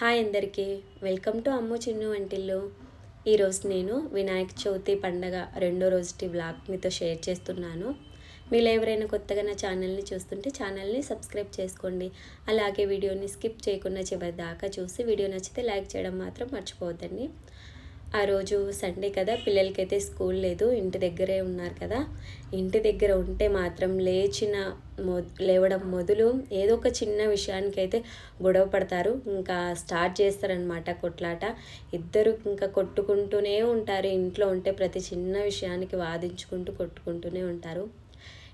Hi అందరికీ. Welcome to అమ్ము చిన్ను వంటిల్లు. ఈరోజు నేను వినాయక చవితి పండగ రెండో రోజుటి వ్లాగ్ మీతో షేర్ చేస్తున్నాను. మీరు ఎవరైనా కొత్తగా నా ఛానల్ని చూస్తుంటే ఛానల్ని సబ్స్క్రైబ్ చేసుకోండి. అలాగే వీడియోని స్కిప్ చేయకుండా చివరి దాకా చూసి వీడియో నచ్చితే లైక్ చేయడం మాత్రం మర్చిపోవద్దండి. ఆ రోజు సండే కదా పిల్లలకైతే స్కూల్ లేదు ఇంటి దగ్గరే ఉన్నారు కదా. ఇంటి దగ్గర ఉంటే మాత్రం లేచిన మొ లేవడం మొదలు ఏదో ఒక చిన్న విషయానికైతే గొడవ పడతారు. ఇంకా స్టార్ట్ చేస్తారనమాట కొట్లాట. ఇద్దరు ఇంకా కొట్టుకుంటూనే ఉంటారు. ఇంట్లో ఉంటే ప్రతి చిన్న విషయానికి వాదించుకుంటూ కొట్టుకుంటూనే ఉంటారు.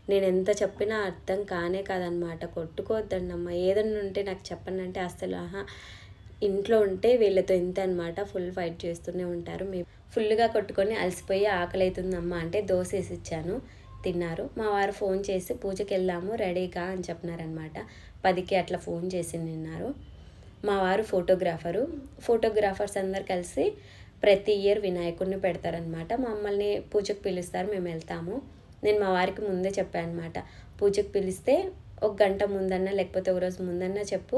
నేను ఎంత చెప్పినా అర్థం కానే కాదనమాట కొట్టుకోవద్దన్నమ్మ ఏదన్నా ఉంటే నాకు చెప్పండి అంటే అసలు ఆహా ఇంట్లో ఉంటే వీళ్ళతో ఎంత అనమాట ఫుల్ ఫైట్ చేస్తూనే ఉంటారు. మీ ఫుల్గా కొట్టుకొని అలసిపోయి ఆకలి అవుతుందమ్మా అంటే దోశ వేసి ఇచ్చాను తిన్నారు. మా వారు ఫోన్ చేసి పూజకి వెళ్దాము రెడీగా అని చెప్పినారనమాట పదికి అట్లా ఫోన్ చేసి నిన్నారు. మా వారు ఫోటోగ్రాఫరు. ఫోటోగ్రాఫర్స్ అందరు కలిసి ప్రతి ఇయర్ వినాయకుడిని పెడతారనమాట మమ్మల్ని పూజకు పిలుస్తారు మేము వెళ్తాము. నేను మా వారికి ముందే చెప్పాను అనమాట పూజకు పిలిస్తే ఒక గంట ముందన్నా లేకపోతే ఒక రోజు ముందన్నా చెప్పు.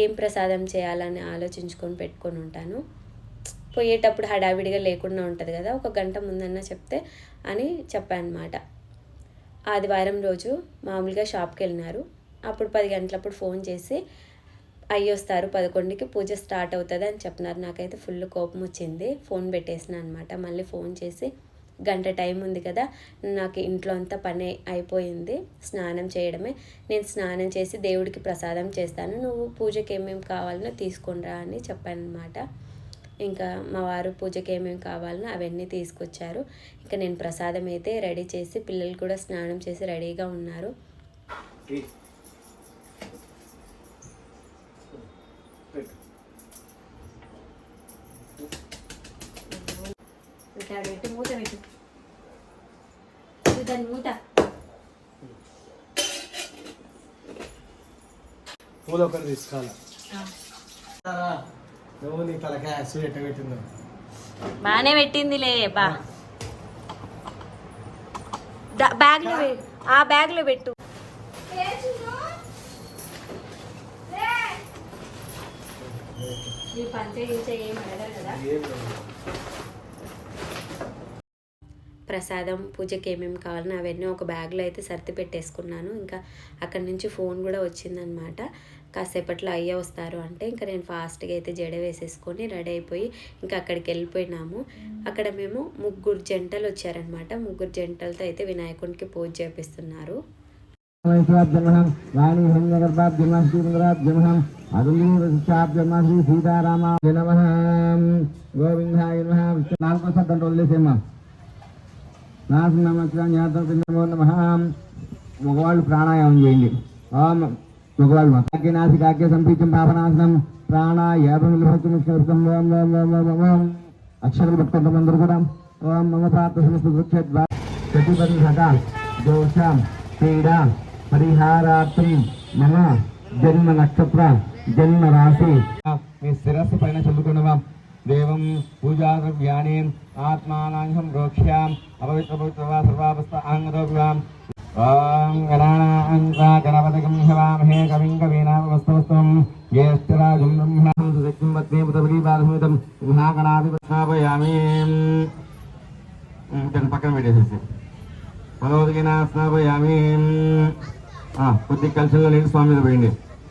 ఏం ప్రసాదం చేయాలని ఆలోచించుకొని పెట్టుకొని ఉంటాను. పోయేటప్పుడు హడావిడిగా లేకుండా ఉంటుంది కదా ఒక గంట ముందన్నా చెప్తే అని చెప్పాను అనమాట ఆదివారం రోజు మామూలుగా షాప్కి వెళ్ళినారు. అప్పుడు పది గంటలప్పుడు ఫోన్ చేసి అయ్యొస్తారు పదకొండుకి పూజ స్టార్ట్ అవుతుంది అని చెప్పినారు. నాకైతే ఫుల్ కోపం వచ్చింది. ఫోన్ పెట్టేసిన అనమాట. మళ్ళీ ఫోన్ చేసి గంట టైం ఉంది కదా నాకు ఇంట్లో అంతా పని అయిపోయింది స్నానం చేయడమే. నేను స్నానం చేసి దేవుడికి ప్రసాదం చేస్తాను. నువ్వు పూజకి ఏమేమి కావాలనో తీసుకొనిరా అని చెప్పాను అనమాట ఇంకా మా వారు పూజకి ఏమేమి కావాలనో అవన్నీ తీసుకొచ్చారు. ఇంకా నేను ప్రసాదం అయితే రెడీ చేసి పిల్లలు కూడా స్నానం చేసి రెడీగా ఉన్నారు. ఇక్కడ పెట్టి మూత పెట్టు ఇది దాని మూత పూలు ఒకటి తీసుకోవాలి నువ్వు నీ తలకాయ అసలు ఎట్ట పెట్టిందో? బాగానే పెట్టిందిలే బా. బ్యాగ్లో ఆ బ్యాగ్లో పెట్టు. ఈ పంచ గించ ఏం అడగరు కదా. ప్రసాదం పూజకి ఏమేమి కావాలని అవన్నీ ఒక బ్యాగ్లో అయితే సర్ది పెట్టేసుకున్నాను. ఇంకా అక్కడి నుంచి ఫోన్ కూడా వచ్చిందనమాట. కాసేపట్లో అయ్యే వస్తారు అంటే ఇంకా నేను ఫాస్ట్గా అయితే జడ వేసేసుకొని రెడీ అయిపోయి ఇంకా అక్కడికి వెళ్ళిపోయినాము. అక్కడ మేము ముగ్గురు జంటలు వచ్చారనమాట. ముగ్గురు జంటలతో అయితే వినాయకునికి పూజ చేపిస్తున్నారు. గోవిందాయ నాలుగో వదిలేసేమ్మా మగవాళ్ళు ప్రాణాయామం చేయండి ఓం మగవాళ్ళు కాక్య నాసి కాక్య సంపీతం పాపనాశనం ప్రాణాయామం అక్షరం పెట్టుకుంటాం అందరూ కూడా ఓం మమ ప్రాప్త సమస్త వృక్షద్వా ప్రతిబంధక దోషం పీడ పరిహారార్థం మమ జన్మ నక్షత్ర జన్మ రాశి మీ శిరస్సు పైన చదువుకున్నవా. దేవం పూజాద్రవ్యాణి ఆత్మానాహం రోక్ష్యాం అపవిత్రపవిత్రవా సర్వావస్థ ఆంగరోగ్యాం ఓం గణానాంగా గణపతికం హవామహే కవిం కవీనామస్తవస్తం జ్యేష్ఠరాజం బ్రహ్మణం సుశక్తిం పత్ని పుతపరీపాదమితం మహాగణాధిపతాపయామి దాన్ని పక్కన పెట్టేసేసి మనోదగిన స్నాపయామి కొద్ది కలిసిలో నీళ్ళు స్వామి మీద పోయింది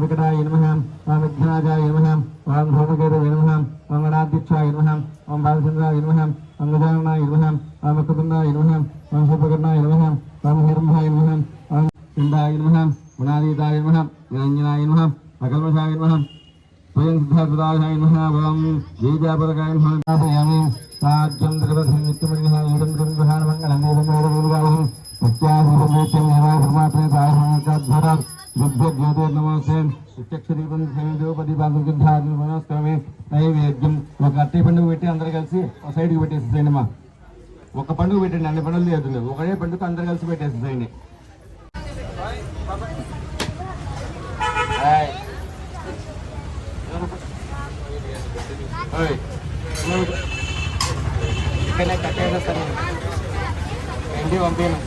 விகடாய நமகம் ஓம் விக்னராஜாய நமகம் ஓம் சோமகேதாய நமகம் ஓம் வடாத்தியட்சாய நமகம் ஓம் பாலச்சந்திராய நமகம் ஓம் கஜானாய நமகம் ஓம் வக்கபந்தாய நமகம் ஓம் சுபகர்ணாய நமகம் ஓம் ஹிரம்பாய நமகம் ஓம் சிந்தாய நமகம் குணாதீதாய நமகம் நிரஞ்சனாய நமகம் அகல்மசாய நமகம் स्वयं सिद्धार्थदाय नमः ॐ बीजापरकाय नमः स्थापयामि साज्यं द्रवधनित्यमन्यः ईदं ब्रह्महानमङ्गलं देवं देवदेवालयं सत्याहुरमेत्यमेव धर्मात्रे दायः గ్రహాణ మంగళం ఏదం వేద వేదాహం నిత్యాహి సమేత్యం ఏవా పరమాత్మే దాహం బుద్ధ జ్యోతిర్నమస్తే ప్రత్యక్షదీపం సమీపతి పాదం నమస్కారమే నైవేద్యం ఒక అట్టి పండుగ పెట్టి అందరు కలిసి ఒక సైడ్కి పెట్టేసేయండి మా ఒక పండుగ పెట్టండి అన్ని పండుగలు లేదు. ఒకటే పండుగ అందరు కలిసి పెట్టేసేయండి హాయ్. ఓయ్. ఇక్కడనే కట్టేసేస్తాను. ఇంటికి పంపాను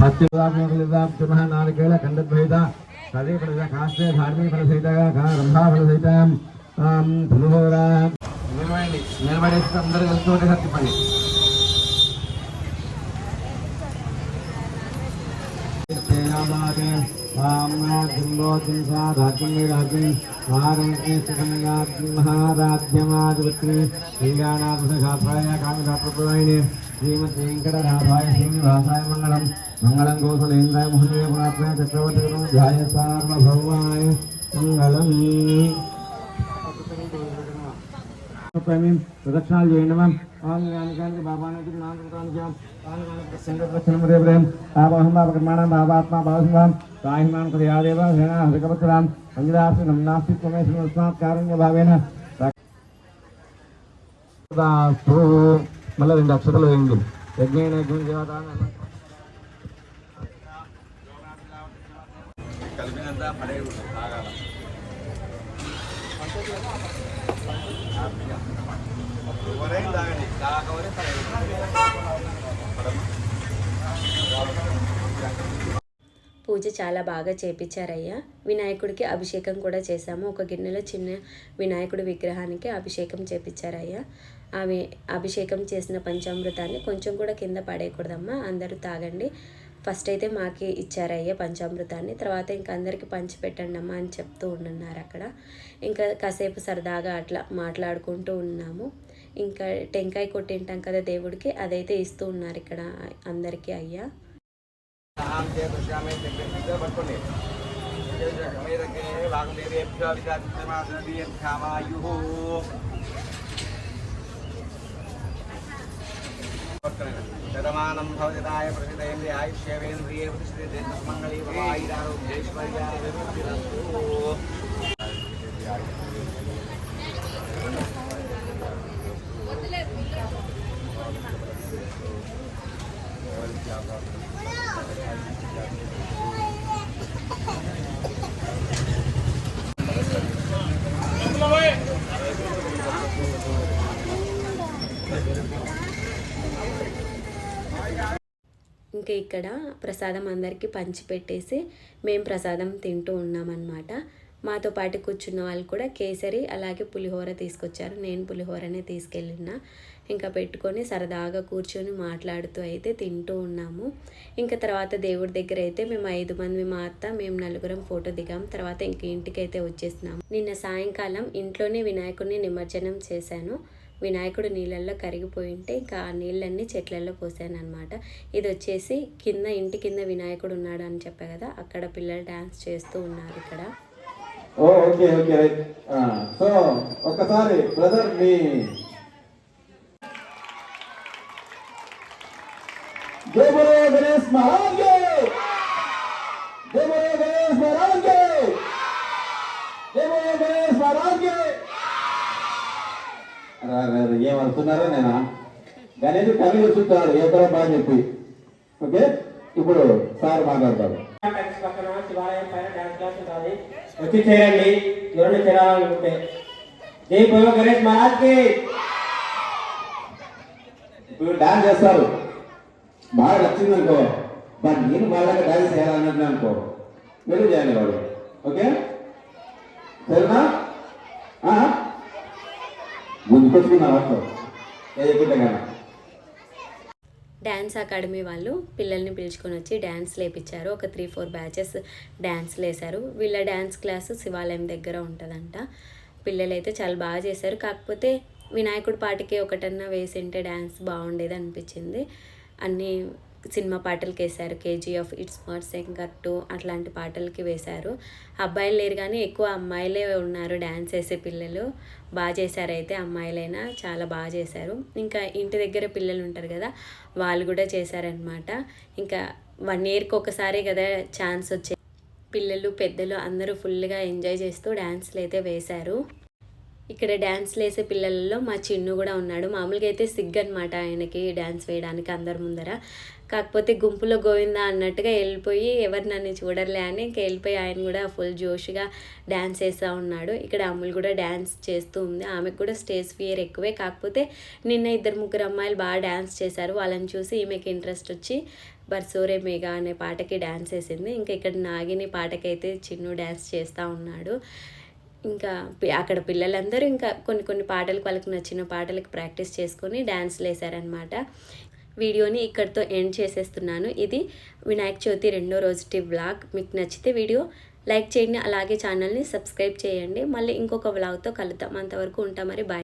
పత్తిదాత్మక నాలుగేళ్ళ ఖండద్వైత సదే ఫల కాస్తే ధార్మిక ఫల సహిత రంభా ఫల సహిత పులిహోర నిలబడి నిలబడేసి అందరూ కలిసి ఒకటే సత్తి పని మహారాజ్యమాధిపత్రి శ్రీగానాథాయ కామిదాప్రదాయిని శ్రీమతి వెంకటరాధాయ శ్రీనివాసాయ మంగళం మంగళం కౌసలేంద్రాయ మహోదయ పురాత్మ చక్రవర్తి ధ్యాయ సార్వభౌమాయ మంగళం ప్రేమి ప్రదక్షిణాలు చేయడం ఆంగానికి బాబానికి నామకానికి ఆవాహం బాబకర్మాణం బాబాత్మ భావసింహాం సాహిమాన్ కృయాదేవ హేన హృకవత్సరాం అంజదాసి నమ్నాస్తి త్వమేశ్వరం కారుణ్య భావేన మళ్ళీ రెండు అక్షతలు వేయండి యజ్ఞైన యజ్ఞం పూజ చాలా బాగా చేపించారయ్యా. వినాయకుడికి అభిషేకం కూడా చేశాము. ఒక గిన్నెలో చిన్న వినాయకుడి విగ్రహానికి అభిషేకం చేపించారయ్యా. అవి అభిషేకం చేసిన పంచామృతాన్ని కొంచెం కూడా కింద పడేయకూడదమ్మా. అందరూ తాగండి. ఫస్ట్ అయితే మాకి ఇచ్చారయ్య పంచామృతాన్ని. తర్వాత ఇంక అందరికీ పంచి పెట్టండి అమ్మా అని చెప్తూ ఉండున్నారు అక్కడ. ఇంకా కాసేపు సరదాగా అట్లా మాట్లాడుకుంటూ ఉన్నాము. ఇంకా టెంకాయ కొట్టింటాం కదా దేవుడికి అదైతే ఇస్తూ ఉన్నారు ఇక్కడ అందరికీ అయ్యా. ശതമാനം ഭവതിതായ പ്രതിദേന്ദ്രി ആയുഷ്യേവേന്ദ്രിയെ പ്രതിഷ്ഠിതേ ധർമ്മങ്ങളീ Thank you. ఇంకా ఇక్కడ ప్రసాదం అందరికీ పంచిపెట్టేసి మేము ప్రసాదం తింటూ ఉన్నామన్నమాట. మాతో పాటు కూర్చున్న వాళ్ళు కూడా కేసరి అలాగే పులిహోర తీసుకొచ్చారు. నేను పులిహోరనే తీసుకెళ్ళిన. ఇంకా పెట్టుకొని సరదాగా కూర్చొని మాట్లాడుతూ అయితే తింటూ ఉన్నాము. ఇంకా తర్వాత దేవుడి దగ్గర అయితే మేము ఐదు మంది మా అత్త మేము నలుగురం ఫోటో దిగాం. తర్వాత ఇంక ఇంటికి అయితే వచ్చేసినాము. నిన్న సాయంకాలం ఇంట్లోనే వినాయకుడిని నిమజ్జనం చేశాను. వినాయకుడు నీళ్ళల్లో కరిగిపోయి ఉంటే ఇంకా ఆ నీళ్ళన్నీ చెట్లలో పోసాను అనమాట ఇది వచ్చేసి కింద ఇంటి కింద వినాయకుడు ఉన్నాడు అని చెప్పా కదా అక్కడ పిల్లలు డ్యాన్స్ చేస్తూ ఉన్నారు ఇక్కడ. Okay okay. సో ఒక్కసారి బ్రదర్ మీ గణేష్ గణేష్ గణేష్ ఏమనుకున్నారో నేను గణేష్ కవి చూస్తున్నాడు ఏ తరం బాగా చెప్పి. ఓకే? ఇప్పుడు సార్ మాట్లాడతారు. ట్యాక్స్ పక్కన శివాలయం పైన డాన్స్ క్లాస్ ఉంటుంది వచ్చి చేరండి ఎవరిని చేరాలనుకుంటే జై గణేష్ మహారాజ్కి. ఇప్పుడు డాన్స్ చేస్తారు. బాగా నచ్చింది అనుకో. బట్ నేను వాళ్ళకి డాన్స్ చేయాలన్నట్లు అనుకో. వెళ్ళి చేయాలి వాడు ఓకే? సరేనా? కానీ డ్యాన్స్ అకాడమీ వాళ్ళు పిల్లల్ని పిలుచుకొని వచ్చి డ్యాన్స్ లేపించారు ఒక త్రీ ఫోర్ బ్యాచెస్ డ్యాన్స్ లేసారు వీళ్ళ డ్యాన్స్ క్లాస్ శివాలయం దగ్గర ఉంటుందంట. పిల్లలైతే చాలా బాగా చేశారు. కాకపోతే వినాయకుడి పాటికి ఒకటన్నా వేసింటే డ్యాన్స్ బాగుండేది అనిపించింది. అన్నీ సినిమా పాటలకి వేశారు KGF it's smart Shankar two అట్లాంటి పాటలకి వేశారు. అబ్బాయిలు లేరు కానీ ఎక్కువ అమ్మాయిలే ఉన్నారు డ్యాన్స్ వేసే పిల్లలు. బాగా చేశారు అయితే అమ్మాయిలైనా చాలా బాగా చేశారు. ఇంకా ఇంటి దగ్గర పిల్లలు ఉంటారు కదా వాళ్ళు కూడా చేశారనమాట ఇంకా వన్ ఇయర్కి ఒకసారి కదా ఛాన్స్ వచ్చే పిల్లలు పెద్దలు అందరూ ఫుల్గా ఎంజాయ్ చేస్తూ డ్యాన్స్లు అయితే వేశారు. ఇక్కడ డ్యాన్స్లు వేసే పిల్లలలో మా చిన్ను కూడా ఉన్నాడు. మామూలుగా అయితే సిగ్ అనమాట ఆయనకి డ్యాన్స్ వేయడానికి అందరి ముందర. కాకపోతే గుంపులో గోవిందా అన్నట్టుగా వెళ్ళిపోయి ఎవరు నన్ను చూడర్లే అని ఇంక వెళ్ళిపోయి ఆయన కూడా ఫుల్ జోష్గా డ్యాన్స్ వేస్తూ ఉన్నాడు. ఇక్కడ అమ్ములు కూడా డ్యాన్స్ చేస్తూ ఉంది. ఆమెకు కూడా స్టేజ్ ఫియర్ ఎక్కువే. కాకపోతే నిన్న ఇద్దరు ముగ్గురు అమ్మాయిలు బాగా డ్యాన్స్ చేశారు. వాళ్ళని చూసి ఈమెకి ఇంట్రెస్ట్ వచ్చి బర్సోరే మేఘా అనే పాటకి డ్యాన్స్ వేసింది. ఇంకా ఇక్కడ నాగిని పాటకైతే చిన్ను డ్యాన్స్ చేస్తూ ఉన్నాడు. ఇంకా అక్కడ పిల్లలందరూ ఇంకా కొన్ని కొన్ని పాటలకు వాళ్ళకి నచ్చిన పాటలకు ప్రాక్టీస్ చేసుకొని డ్యాన్స్లు వేశారనమాట వీడియోని ఇక్కడితో ఎండ్ చేసేస్తున్నాను. ఇది వినాయక చవితి రెండో రోజుటి వ్లాగ్. మీకు నచ్చితే వీడియో లైక్ చేయండి. అలాగే ఛానల్ని సబ్స్క్రైబ్ చేయండి. మళ్ళీ ఇంకొక వ్లాగ్తో కలుద్దాం. అంతవరకు ఉంటాం మరి. బాయ్.